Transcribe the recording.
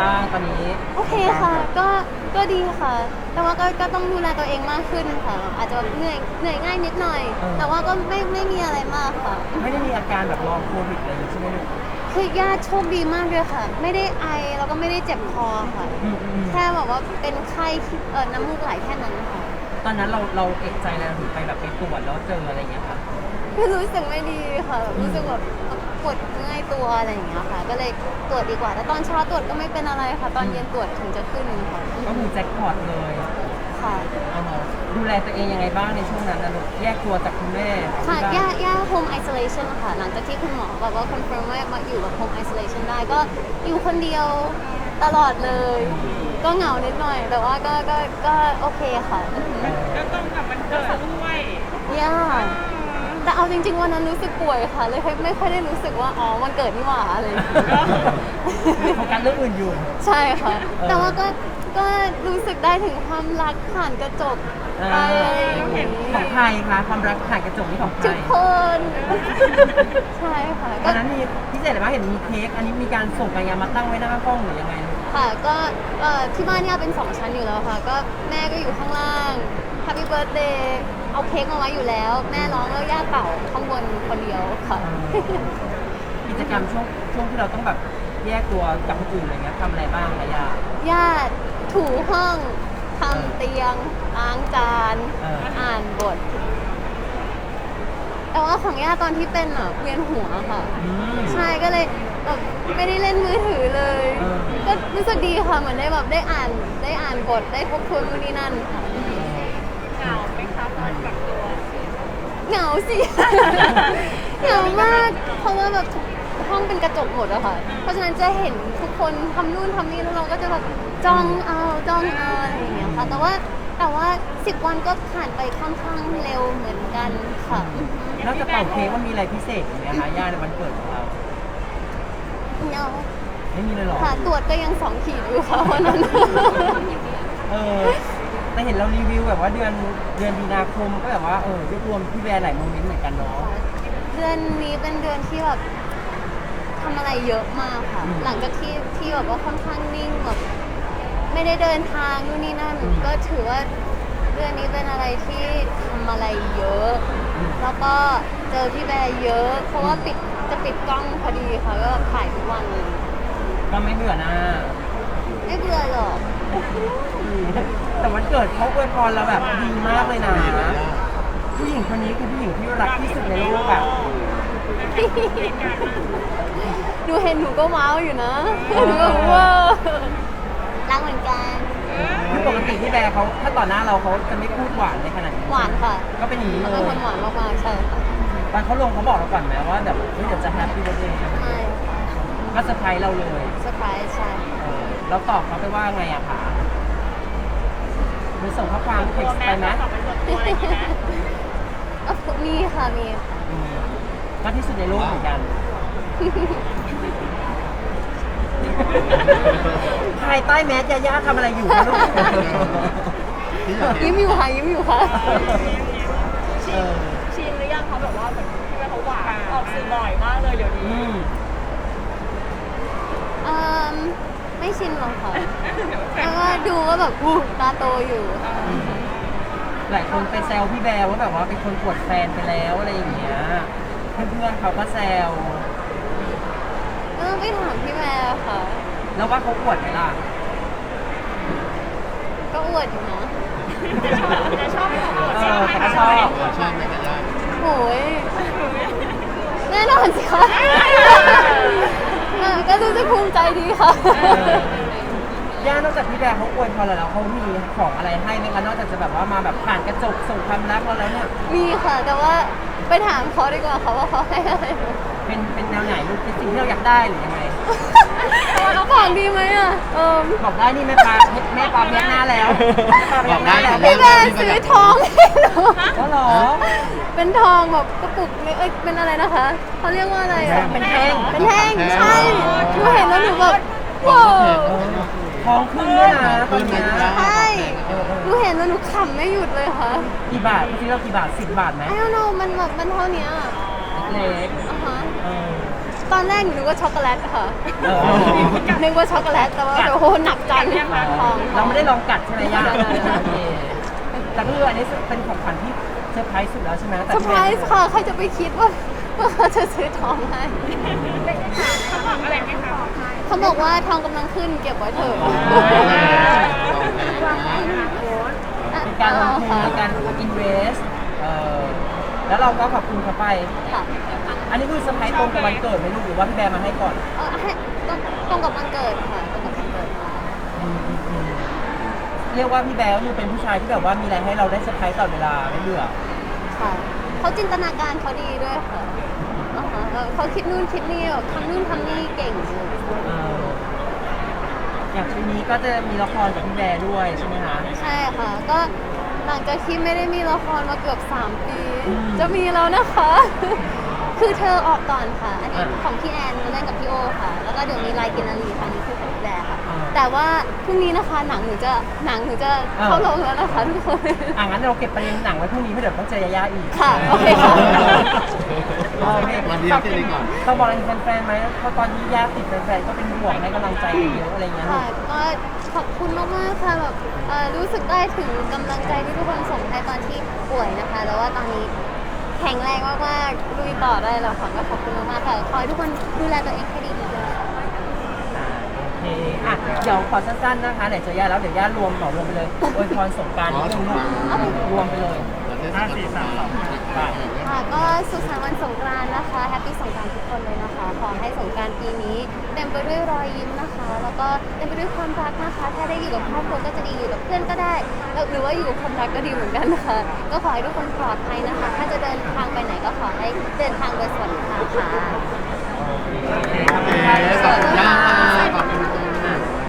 บ้างตอนนี้โอเคค่ะ ก็ก็ดีค่ะ แต่ว่าก็ก็ต้องดูแลตัวเองมากขึ้นค่ะ อาจจะแบบเหนื่อยเหนื่อยง่ายนิดหน่อย แต่ว่าก็ไม่ไม่มีอะไรมากค่ะ ไม่ได้มีอาการแบบลองโควิดอะไรอย่างงี้ใช่ไหมลูกคือญาติโชคดีมากเลยค่ะ ไม่ได้ไอแล้วก็ไม่ได้เจ็บคอค่ะอืมอืมแค่แบบว่าเป็นไข้ที่เออน้ำมูกไหลแค่นั้นค่ะตอนนั้นเราเราเอกใจแล้วถึงไปแบบไปตรวจแล้วเจออะไรอย่างเงี้ยค่ะคือรู้สึกไม่ดีค่ะแบบรู้สึกแบบ ปวดเมื่อยตัวอะไรอย่างเงี้ยค่ะ ก็เลยตรวจดีกว่า แต่ตอนเช้าตรวจก็ไม่เป็นอะไรค่ะ ตอนเย็นตรวจถึงจะขึ้นค่ะก็คือแจ็คพอตเลยค่ะอ่าฮะดูแลตัวเองยังไงบ้างในช่วงนั้นนะลูกแยกตัวจากคุณแม่ค่ะที่บ้าน ย่าย่า home isolation ค่ะ หลังจากที่คุณหมอบอกว่า confirm ว่ามาอยู่แบบ home isolation ได้ก็อยู่คนเดียวตลอดเลย ก็เหงานิดหน่อย แต่ว่าก็ก็ก็โอเคค่ะอือหือก็ต้องกับมันเกิดด้วย ย่าแต่เอา จริงๆวันนั้นรู้สึกป่วยค่ะ เลยไม่ค่อยได้รู้สึกว่าอ๋อวันเกิดนี่หว่าอะไรอย่างเงี้ยคือโฟกัสเรื่องอื่นอยู่ ใช่ค่ะเออแต่ว่าก็ก็รู้สึกได้ถึงความรักผ่านกระจกอ่าไปอะไรอย่างงี้ของใครคะความรักผ่านกระจกนี่ของใครทุกคนใช่ค่ะตก็อนนั้นมีพิเศษอะไรบ้างเห็นมีเค้กอันนี้มีการส่งไปงานมาตั้งไว้หน้ากล้องหรือยังไงลูกค่ะก็เอ่อที่บ้านเนี่ยเป็นสองชั้นอยู่แล้วค่ะ ก็แม่ก็อยู่ข้างล่าง Happy Birthday เอาเค้กมาไว้อยู่แล้ว แม่ร้องแล้วย่าเป่าข้างบนคนเดียวค่ะ กิจกรรมช่วงช่วงที่เราต้องแบบแยกตัวกับคนอื่นอะไรเงี้ยทำอะไรบ้างคะย่าญาติถูห้องทำเตียงล้างจาน เอออ่านบท แต่ว่าของย่าตอนที่เป็นอะเวียนหัวค่ะ อืม ใช่ก็เลยแบบไม่ได้เล่นมือถือเลย เออ ก็รู้สึกดีค่ะเหมือนได้แบบได้อ่านได้อ่านบทได้ทบทวนนู่นนี่นั่นค่ะเหงาไหม คะตอนกักตัวเหงาสิ เหงามาก เพราะว่าแบบทุกห้องเป็นกระจกหมดอะค่ะ เพราะฉะนั้นจะเห็นทุกคนทำนู่นทำนี่แล้วเราก็จะแบบจ้องเอาจ้องเอาอะไรอย่างเงี้ยค่ะ แต่ว่าแต่ว่าสิบวันก็ผ่านไปค่อนข้างเร็วเหมือนกันค่ะ นอกจากเป่าเค้กมันมีอะไรพิเศษอีกไหมคะย่าในวันเกิดของเราเนาะไม่มีเลยเหรอ ค่ะตรวจก็ยังสองขีดอยู่ค่ะวันนั้น เออ แต่เห็นเรารีวิวแบบว่าเดือนเดือนมีนาคมก็แบบว่าเออรวบรวมพี่แบร์หลายโมเมนต์เหมือนกันเนาะ เดือนนี้เป็นเดือนที่แบบทำอะไรเยอะมากค่ะ อืม หลังจากที่ที่แบบว่าค่อนข้างนิ่งแบบไม่ได้เดินทางนู่นนี่นั่นอืมก็ถือว่าเดือนนี้เป็นอะไรที่ทำอะไรเยอะอืมแล้วก็เจอพี่แบร์เยอะ เพราะว่าปิดจะปิดกล้องพอดีค่ะก็ถ่ายทุกวันเลย ก็ไม่เบื่อหน้าไม่เบื่อหรอก แต่วันเกิดเขาอวยพรเราแบบดีมากเลยนะ ผู้หญิงคนนี้คือผู้หญิงที่รักที่สุดในโลกแบบดูเห็นหนูก็ว้าวอยู่นะหนูแบบว้าวรักเหมือนกัน คือปกติพี่แบร์เขาถ้าต่อหน้าเราเขาจะไม่พูดหวานในขนาดนี้หวานค่ะ ก็เป็นอย่างนี้เขาเลเป็นยคนหวานมากๆใช่ค่ะตอนเขาลงเขาบอกเราก่อนไหมว่าแบบเฮ้ยเดี๋ยวจะแฮปปี้เบิร์ดเดย์ไม่ค่ะก็เซอร์ไพรส์เราเลยเซอร์ไพรส์ใช่ เออแล้วตอบเขาไปว่าไงอะคะมีส่งข้อความเท็กซ์ไปไหมตอบไปส่วนตัวอะไรอย่างนี้นะอะมีค่ะมีค่ะอืมก็ที่สุดในโลกเหมือนกัน ภายใต้แมสยาย่าทำอะไรอยู่คะลูกยิ้มอยู่ค่ะยิ้มอยู่ค่ะเออชินหรือยังเขาแบบว่าเหมือนที่ว่าเขาหวานออกสื่อบ่อยมากเลยเดี๋ยวอืนี้ม เอ่ม ไม่ชินหรอกค่ะแล้วก็ดูว่าแบบอู้ตาโตอยู่หลายคนไปแซวพี่แบร์ว่าแบบว่าเป็นคนปวดแฟนไปแล้วอะไรอย่างเงี้ย เพื่อนๆเขาก็แซว ก็ต้องไปถามพี่แม่ค่ะ แล้วว่าเขาปวดไหมล่ะ ก็อวดอยู่นะแต่ชอบแต่ชอบเออแต่ก็ชอบ ชอบไหมกันย่าโอ้ยแน่นอนสิคะ เออก็รู้สึกภูมิใจดีค่ะ ย่านอกจากพี่แบร์เขาอวยพรเราแล้วเขามีของอะไรให้ไหมคะนอกจากจะแบบว่ามาแบบผ่านกระจกส่งความรักเราแล้วเนี่ยมีค่ะ แต่ว่าไปถามเขาดีกว่าค่ะว่าเขาให้อะไรเป็นเป็นแนวไหนลูกเป็นสิ่งที่เราอยากได้หรือยังไง เขาบอกดีไหมอะเออบอกได้นี่แม่ปลาแม่ปลาเพียกหน้าแล้วแม่ปลาเพียกหน้าแล้วพี่แม่ซื้อทองให้หนู ก็หรอ เป็นทองแบบกระปุกเอ้ยเป็นอะไรนะคะเขาเรียกว่าอะไรอะเป็นแท่ง เป็นแท่งใช่หนูเห็นแล้วหนูแบบว้าวทองขึ้นด้วยนะตอนเนี้ยใช่หนูเห็นแล้วหนูขำไม่หยุดเลยค่ะกี่บาทที่เรากี่บาทสิบบาทไหมไอ้ don't know มันแบบมันเท่าเนี้ยอะเล็กอะฮะๆเออ ตอนแรกหนูนึกว่าช็อกโกแลตค่ะเออ นึกว่าช็อกโกแลตแต่ว่าโอ้โหหนักจังทอง เราไม่ได้ลองกัดใช่ไหมย่าได้ได้ได้โอเค แต่ก็คืออันนี้เป็นของขวัญที่เซอร์ไพรส์สุดแล้วใช่ไหมแต่เซอร์ไพรส์ค่ะใครจะไปคิดว่าว่าเขาจะซื้อทองให้เขาบอกอะไรไหมคะเขาบอกว่าทองกำลังขึ้นเก็บไว้เถอะเป็นการลงทุนในการอินเวสเออแล้วเราก็ขอบคุณเขาไปค่ะอันนี้คือเซอร์ไพรส์ตรงกับวันเกิดไหมลูกหรือว่าพี่แบร์มาให้ก่อน เออให้ตรงตรงกับวันเกิดค่ะตรงกับวันเกิดค่ะ เรียกว่าพี่แบร์ก็คือเป็นผู้ชายที่แบบว่ามีอะไรให้เราได้เซอร์ไพรส์ตลอดเวลาไม่เบื่อค่ะเขาจินตนาการเขาดีด้วยค่ะอ่าฮะเออเขาคิดนู่นคิดนี่แบบทำนู่นทำนี่เก่งเลยเอออย่างปีนี้ก็จะมีละครกับพี่แบร์ด้วยใช่ไหมคะ ใช่ค่ะ ก็หลังจากที่ไม่ได้มีละครมาเกือบ 3 ปี อืมจะมีแล้วนะคะ คือเธอออกก่อนค่ะ อันนี้อะ ของพี่แอนมาเล่นกับพี่โอค่ะ แล้วก็เดี๋ยวมีลายกินนารีค่ะอันนี้คือของพี่แบร์ค่ะ อ่า แต่ว่าพรุ่งนี้นะคะหนังหนูจะหนังหนูจะอ่า เข้าลงแล้วนะคะทุกคน อะงั้นเราเก็บประเด็นหนังไว้พรุ่งนี้เพราะเดี๋ยวต้องเจอยาย่าอีกค่ะโอเคค่ะโอเควันนี้แค่นี้ก่อน ต้องบอกอะไรแฟนๆไหมเพราะตอนนี้ย่าติดแฟนๆก็เป็นห่วงให้กำลังใจเยอะอะไรเงี้ยค่ะก็ขอบคุณมากๆค่ะแบบเอ่อรู้สึกได้ถึงกำลังใจที่ทุกคนส่งให้ตอนที่ป่วยนะคะแล้วว่าตอนนี้แข็งแรงมากๆลุยต่อได้แล้วค่ะก็ขอบคุณมากๆค่ะขอให้ทุกคนดูแลตัวเองให้ดีๆด้วยค่ะโอ เคอะเดี๋ยวขอสั้นๆนะคะไหนเจอย่าแล้วเดี๋ยวย่ารวมเหมารวมไปเลยอวยพรสงกรารนิดนึงลูกรวมไปเลยห้าสี่สามสองค่ะก็สุขสันต์วันสงกรานต์นะคะแฮปปี้สงกรานต์ทุกคนเลยนะคะ ขอให้สงกรานต์ปีนี้เต็มไปด้วยรอยยิ้มนะคะ แล้วก็เต็มไปด้วยความรักนะคะ ถ้าได้อยู่กับครอบครัวก็จะดีอยู่กับเพื่อนก็ได้แล้วหรือว่าอยู่กับคนรักก็ดีเหมือนกันนะคะก็ขอให้ทุกคนปลอดภัยนะคะ ถ้าจะเดินทางไปไหนก็ขอให้เดินทางโดยสวัสดิภาพค่ะโอเคขอบคุณค่ะ